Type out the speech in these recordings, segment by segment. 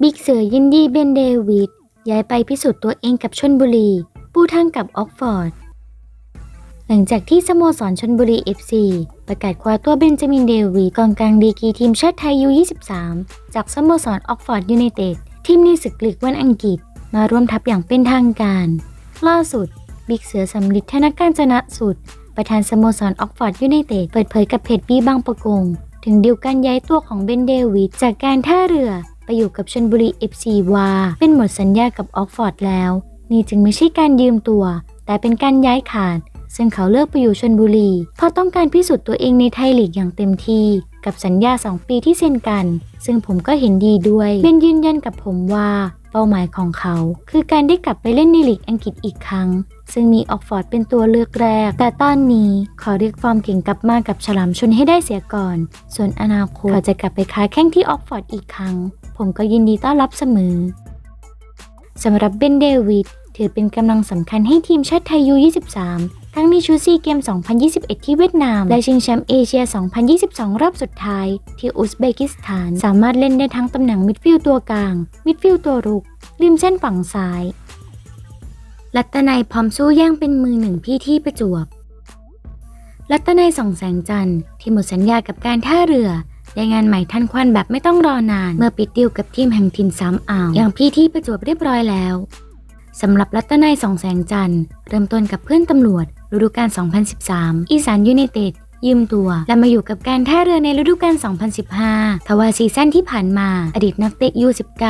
บิ๊กเสือยินดีเบนเดวิดย้ายไปพิสูจน์ตัวเองกับชนบุรี ปูทางกับออกฟอร์ด หลังจากที่สโมสรชนบุรี FC ประกาศคว้าตัวเบนจามินเดวิดกองกลางดีกีทีมชาติไทยยู23จากสโมสรออกฟอร์ดยูไนเต็ดทีมในศึกลีกวันอังกฤษ มาร่วมทัพอย่างเป็นทางการ ล่าสุด บิ๊กเสือสำลิดธนการจนะสุด ประธานสโมสรออกฟอร์ดยูไนเต็ดเปิดเผยกับเพจบีบางประกง ถึงดีลการย้ายตัวของเบนเดวิดจากการท่าเรือไปอยู่กับชนบุรี FC ว่าเป็นหมดสัญญากับออกฟอร์ดแล้ว นี่จึงไม่ใช่การยืมตัว แต่เป็นการย้ายขาด ซึ่งเขาเลือกไปอยู่ชนบุรี เพราะต้องการพิสูจน์ตัวเองในไทยลีกอย่างเต็มที่ กับสัญญา 2 ปีที่เซ็นกัน ซึ่งผมก็เห็นดีด้วย เบนยืนยันกับผมว่า เป้าหมายของเขา คือการได้กลับไปเล่นในลีกอังกฤษอีกครั้ง ซึ่งมีออกฟอร์ดเป็นตัวเลือกแรก แต่ตอนนี้ขอเรียกฟอร์มเก่งกลับมากับฉลามชนให้ได้เสียก่อน ส่วนอนาคตเขาจะกลับไปค้าแข้งที่ออกฟอร์ดอีกครั้ง ผมก็ยินดีต้อนรับเสมอสำหรับเบนเดวิดถือเป็นกำลังสำคัญให้ทีมชาติไทยยู23 ทั้งในชุดซีเกม 2021 ที่เวียดนาม และชิงแชมป์เอเชีย 2022 รอบสุดท้าย ที่อุซเบกิสถาน สามารถเล่นได้ทั้งตำแหน่งมิดฟิลด์ตัวกลาง มิดฟิลด์ตัวรุก ริมเส้นฝั่งซ้ายลัตตนัยพร้อมสู้แย่งเป็นมือหนึ่งพี่ที่ประจวบลัตตนัยส่องแสงจันทร์ที่หมดสัญญากับการท่าเรือได้งานใหม่ทันควันแบบไม่ต้องรอนาน เมื่อปิดดีลกับทีมแห่งถิ่นสามอ่าวอย่างพี่ที่ประจวบเรียบร้อยแล้ว สำหรับรัตนัยสองแสงจันทร์เริ่มต้นกับเพื่อนตำรวจ ฤดูกาล 2013 อีสานยูไนเต็ดยืมตัว และมาอยู่กับการท่าเรือในฤดูกาล 2015 ทว่าซีซั่นที่ผ่านมา อดีตนักเตะ U19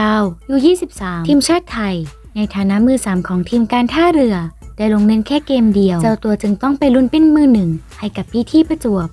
U23 ทีมชาติไทย ในฐานะมือ 3 ของทีมการท่าเรือ ได้ลงเล่นแค่เกมเดียว เจ้าตัวจึงต้องไปลุ้นเป็นมือหนึ่งให้กับพี่ที่ประจวบ